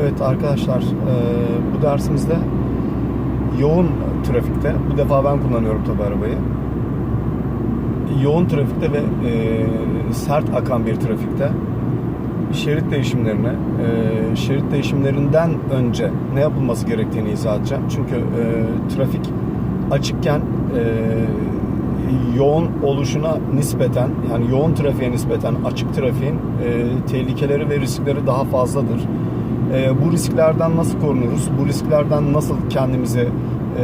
Evet arkadaşlar e, bu dersimizde yoğun trafikte bu defa ben kullanıyorum tabi arabayı yoğun trafikte ve e, sert akan bir trafikte şerit değişimlerine e, şerit değişimlerinden önce ne yapılması gerektiğini izah edeceğim çünkü trafik açıkken yoğun oluşuna nispeten yani yoğun trafiğe nispeten açık trafiğin tehlikeleri ve riskleri daha fazladır. E, bu risklerden nasıl korunuruz? Bu risklerden nasıl kendimizi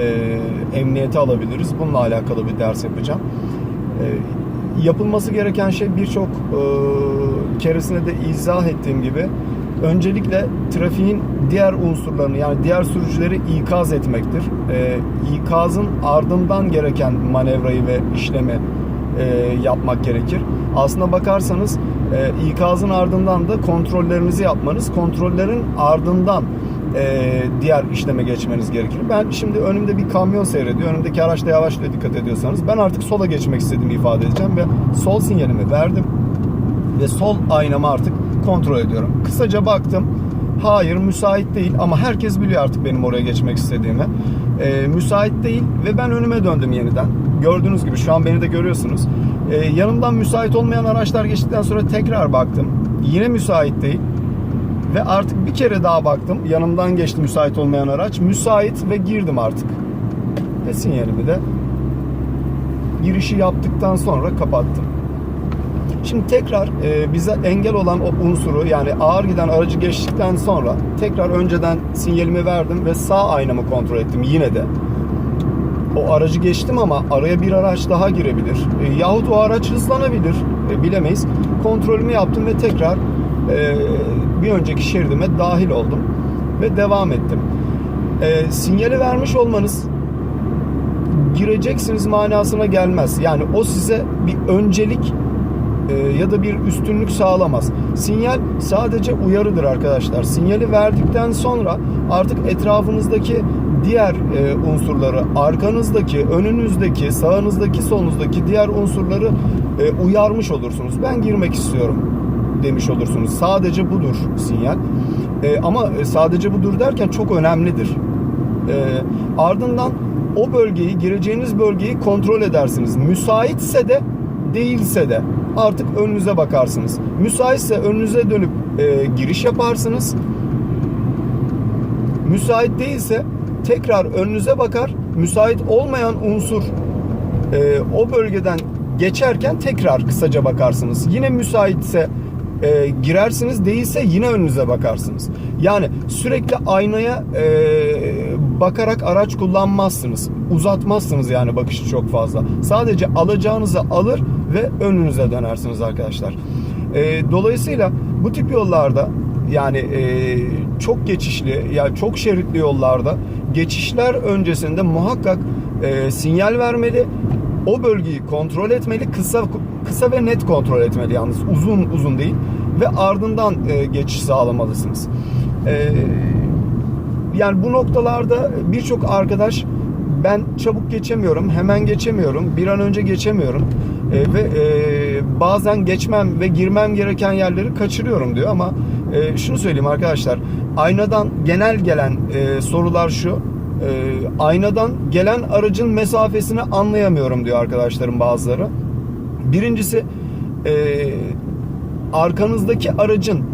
e, emniyete alabiliriz? Bununla alakalı bir ders yapacağım. E, yapılması gereken şey birçok e, keresinde de izah ettiğim gibi öncelikle trafiğin diğer unsurlarını yani diğer sürücüleri ikaz etmektir. E, ikazın ardından gereken manevrayı ve işlemi e, yapmak gerekir. Aslına bakarsanız e, ikazın ardından da kontrollerinizi yapmanız, kontrollerin ardından e, diğer işleme geçmeniz gerekir. Ben şimdi önümde bir kamyon seyrediyor. Önümdeki araçta yavaşlıyor dikkat ediyorsanız. Ben artık sola geçmek istediğimi ifade edeceğim ve sol sinyalimi verdim. Ve sol aynamı artık kontrol ediyorum. Kısaca baktım. Hayır müsait değil ama herkes biliyor artık benim oraya geçmek istediğimi. E, müsait değil ve ben önüme döndüm yeniden. Gördüğünüz gibi şu an beni de görüyorsunuz. E, yanımdan müsait olmayan araçlar geçtikten sonra tekrar baktım. Yine müsait değil. Ve artık bir kere daha baktım. Yanımdan geçti müsait olmayan araç. Müsait ve girdim artık. Ve sinyalimi de girişi yaptıktan sonra kapattım. Şimdi tekrar e, bize engel olan o unsuru yani ağır giden aracı geçtikten sonra tekrar önceden sinyalimi verdim ve sağ aynamı kontrol ettim yine de. O aracı geçtim ama araya bir araç daha girebilir. E, yahut o araç hızlanabilir. E, bilemeyiz. Kontrolümü yaptım ve tekrar e, bir önceki şeridime dahil oldum. Ve devam ettim. E, sinyali vermiş olmanız gireceksiniz manasına gelmez. Yani o size bir öncelik e, ya da bir üstünlük sağlamaz. Sinyal sadece uyarıdır arkadaşlar. Sinyali verdikten sonra artık etrafınızdaki diğer e, unsurları, arkanızdaki, önünüzdeki, sağınızdaki, solunuzdaki diğer unsurları e, uyarmış olursunuz. Ben girmek istiyorum demiş olursunuz. Sadece budur sinyal. E, ama sadece budur derken çok önemlidir. E, ardından o bölgeyi, gireceğiniz bölgeyi kontrol edersiniz. Müsaitse de değilse de artık önünüze bakarsınız. Müsaitse önünüze dönüp e, giriş yaparsınız. Müsait değilse tekrar önünüze bakar. Müsait olmayan unsur e, o bölgeden geçerken tekrar kısaca bakarsınız. Yine müsaitse e, girersiniz değilse yine önünüze bakarsınız. Yani sürekli aynaya e, bakarak araç kullanmazsınız. Uzatmazsınız yani bakışı çok fazla. Sadece alacağınızı alır ve önünüze dönersiniz arkadaşlar. E, dolayısıyla bu tip yollarda yani e, çok geçişli yani çok şeritli yollarda geçişler öncesinde muhakkak e, sinyal vermeli. O bölgeyi kontrol etmeli. Kısa kısa ve net kontrol etmeli yalnız. Uzun uzun değil ve ardından e, geçiş sağlamalısınız. E, yani bu noktalarda birçok arkadaş ben çabuk geçemiyorum, hemen geçemiyorum, bir an önce geçemiyorum e, ve e, bazen geçmem ve girmem gereken yerleri kaçırıyorum diyor ama e, şunu söyleyeyim arkadaşlar, aynadan genel gelen e, sorular şu, e, aynadan gelen aracın mesafesini anlayamıyorum diyor arkadaşlarım bazıları. Birincisi e, arkanızdaki aracın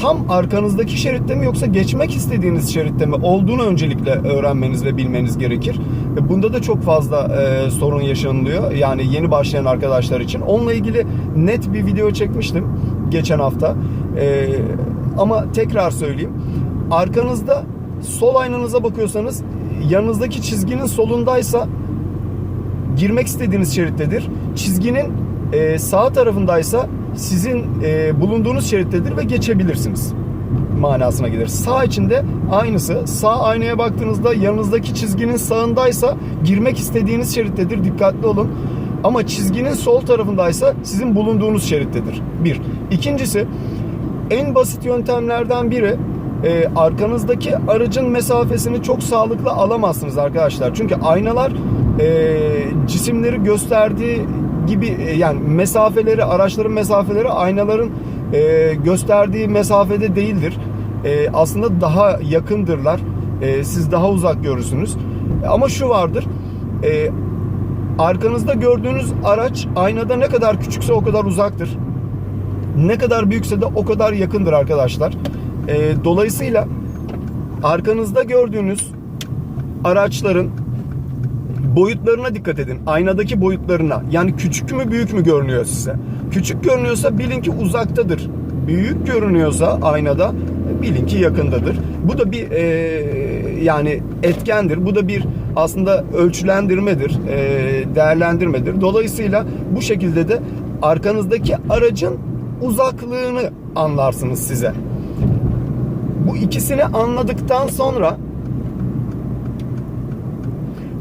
tam arkanızdaki şeritte mi yoksa geçmek istediğiniz şeritte mi olduğunu öncelikle öğrenmeniz ve bilmeniz gerekir. Bunda da çok fazla e, sorun yaşanılıyor. Yani yeni başlayan arkadaşlar için. Onunla ilgili net bir video çekmiştim geçen hafta. E, ama tekrar söyleyeyim. Arkanızda sol aynanıza bakıyorsanız yanınızdaki çizginin solundaysa girmek istediğiniz şerittedir. Çizginin e, sağ tarafındaysa sizin e, bulunduğunuz şerittedir ve geçebilirsiniz manasına gelir. Sağ içinde aynısı. Sağ aynaya baktığınızda yanınızdaki çizginin sağındaysa girmek istediğiniz şerittedir. Dikkatli olun. Ama çizginin sol tarafındaysa sizin bulunduğunuz şerittedir. Bir. İkincisi en basit yöntemlerden biri e, arkanızdaki aracın mesafesini çok sağlıklı alamazsınız arkadaşlar. Çünkü aynalar e, cisimleri gösterdiği gibi e, yani mesafeleri araçların mesafeleri aynaların e, gösterdiği mesafede değildir. e, aslında daha yakındırlar. E, siz daha uzak görürsünüz. Ama şu vardır. E, arkanızda gördüğünüz araç aynada ne kadar küçükse o kadar uzaktır. Ne kadar büyükse de o kadar yakındır arkadaşlar. E, dolayısıyla arkanızda gördüğünüz araçların boyutlarına dikkat edin. Aynadaki boyutlarına. Yani küçük mü büyük mü görünüyor size? Küçük görünüyorsa bilin ki uzaktadır. Büyük görünüyorsa aynada bilin ki yakındadır. Bu da bir e, yani etkendir. Bu da bir aslında ölçülendirmedir, e, değerlendirmedir. Dolayısıyla bu şekilde de arkanızdaki aracın uzaklığını anlarsınız size. Bu ikisini anladıktan sonra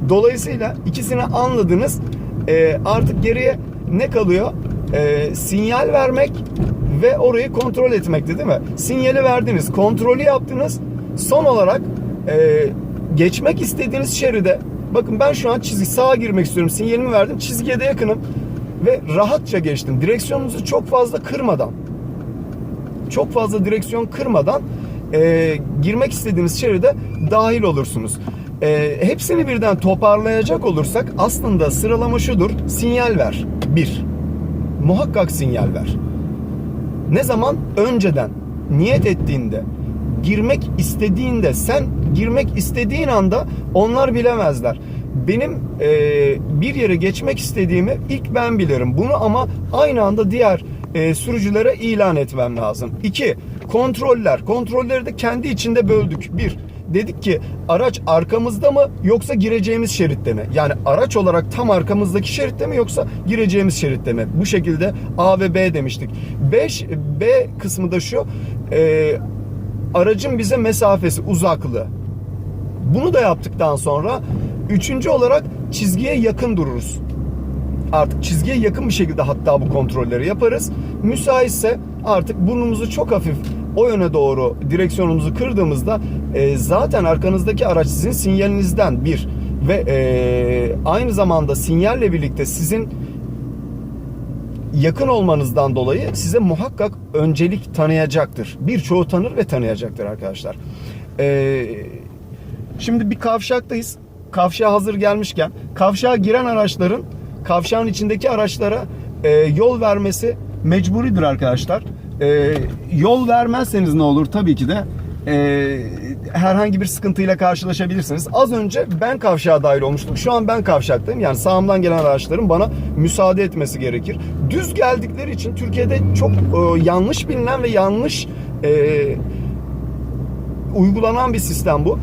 Dolayısıyla ikisini anladınız. Ee, artık geriye ne kalıyor? Ee, sinyal vermek ve orayı kontrol etmekti değil mi? Sinyali verdiniz, kontrolü yaptınız. Son olarak e, geçmek istediğiniz şeride bakın ben şu an çizgi sağa girmek istiyorum. Sinyalimi verdim. Çizgiye de yakınım ve rahatça geçtim. Direksiyonunuzu çok fazla kırmadan çok fazla direksiyon kırmadan e, girmek istediğiniz şeride dahil olursunuz. E, hepsini birden toparlayacak olursak aslında sıralama şudur. Sinyal ver. Bir. Muhakkak sinyal ver. Ne zaman? Önceden. Niyet ettiğinde. Girmek istediğinde. Sen girmek istediğin anda onlar bilemezler. Benim e, bir yere geçmek istediğimi ilk ben bilirim. Bunu ama aynı anda diğer e, sürücülere ilan etmem lazım. İki, kontroller. Kontrolleri de kendi içinde böldük. Bir, dedik ki araç arkamızda mı yoksa gireceğimiz şeritte mi? Yani araç olarak tam arkamızdaki şeritte mi yoksa gireceğimiz şeritte mi? Bu şekilde A ve B demiştik. 5 B kısmı da şu. E, aracın bize mesafesi, uzaklığı. Bunu da yaptıktan sonra üçüncü olarak çizgiye yakın dururuz. Artık çizgiye yakın bir şekilde hatta bu kontrolleri yaparız. Müsaitse artık burnumuzu çok hafif o yöne doğru direksiyonumuzu kırdığımızda e, zaten arkanızdaki araç sizin sinyalinizden bir ve e, aynı zamanda sinyalle birlikte sizin yakın olmanızdan dolayı size muhakkak öncelik tanıyacaktır. Birçoğu tanır ve tanıyacaktır arkadaşlar. Ee, şimdi bir kavşaktayız. Kavşağa hazır gelmişken kavşağa giren araçların kavşağın içindeki araçlara e, yol vermesi mecburidir arkadaşlar. E, yol vermezseniz ne olur? Tabii ki de e, herhangi bir sıkıntıyla karşılaşabilirsiniz. Az önce ben kavşağa dahil olmuştum. Şu an ben kavşaktayım. Yani sağımdan gelen araçların bana müsaade etmesi gerekir. Düz geldikleri için Türkiye'de çok e, yanlış bilinen ve yanlış e, uygulanan bir sistem bu.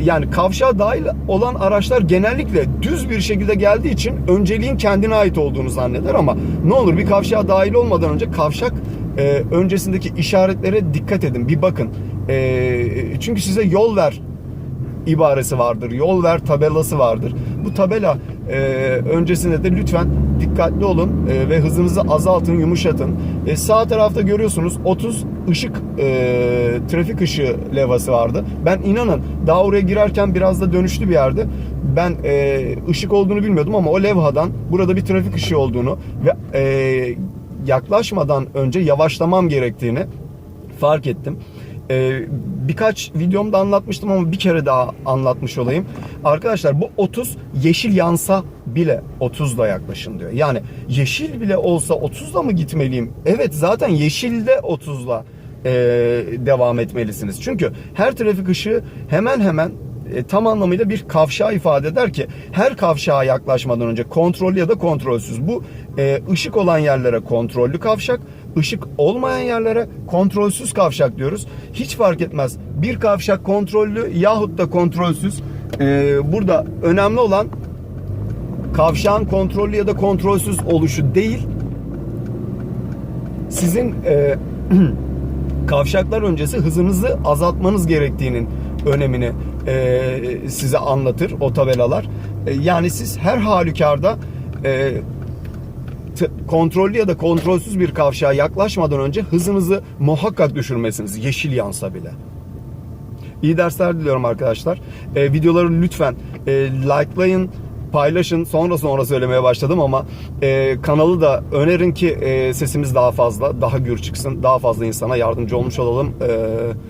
Yani kavşağa dahil olan araçlar genellikle düz bir şekilde geldiği için önceliğin kendine ait olduğunu zanneder ama ne olur bir kavşağa dahil olmadan önce kavşak e, öncesindeki işaretlere dikkat edin. Bir bakın. E, çünkü size yol ver ibaresi vardır. Yol ver tabelası vardır. Bu tabela e, öncesinde de lütfen dikkatli olun e, ve hızınızı azaltın, yumuşatın. E, sağ tarafta görüyorsunuz 30 ışık e, trafik ışığı levhası vardı. Ben inanın daha oraya girerken biraz da dönüşlü bir yerde. Ben e, ışık olduğunu bilmiyordum ama o levhadan burada bir trafik ışığı olduğunu ve e, yaklaşmadan önce yavaşlamam gerektiğini fark ettim. Ee, birkaç videomda anlatmıştım ama bir kere daha anlatmış olayım. Arkadaşlar bu 30 yeşil yansa bile 30'la yaklaşın diyor. Yani yeşil bile olsa 30'la mı gitmeliyim? Evet zaten yeşilde 30'la e, devam etmelisiniz. Çünkü her trafik ışığı hemen hemen e, tam anlamıyla bir kavşağı ifade eder ki her kavşağa yaklaşmadan önce kontrollü ya da kontrolsüz. Bu e, ışık olan yerlere kontrollü kavşak, ışık olmayan yerlere kontrolsüz kavşak diyoruz. Hiç fark etmez. Bir kavşak kontrollü yahut da kontrolsüz. E, burada önemli olan kavşağın kontrollü ya da kontrolsüz oluşu değil. Sizin e, kavşaklar öncesi hızınızı azaltmanız gerektiğinin önemini e, size anlatır o tabelalar. E, yani siz her halükarda e, kontrollü ya da kontrolsüz bir kavşağa yaklaşmadan önce hızınızı muhakkak düşürmesiniz yeşil yansa bile. İyi dersler diliyorum arkadaşlar. E, videoları lütfen e, likelayın, paylaşın. Sonra sonra söylemeye başladım ama e, kanalı da önerin ki e, sesimiz daha fazla, daha gür çıksın. Daha fazla insana yardımcı olmuş olalım. E,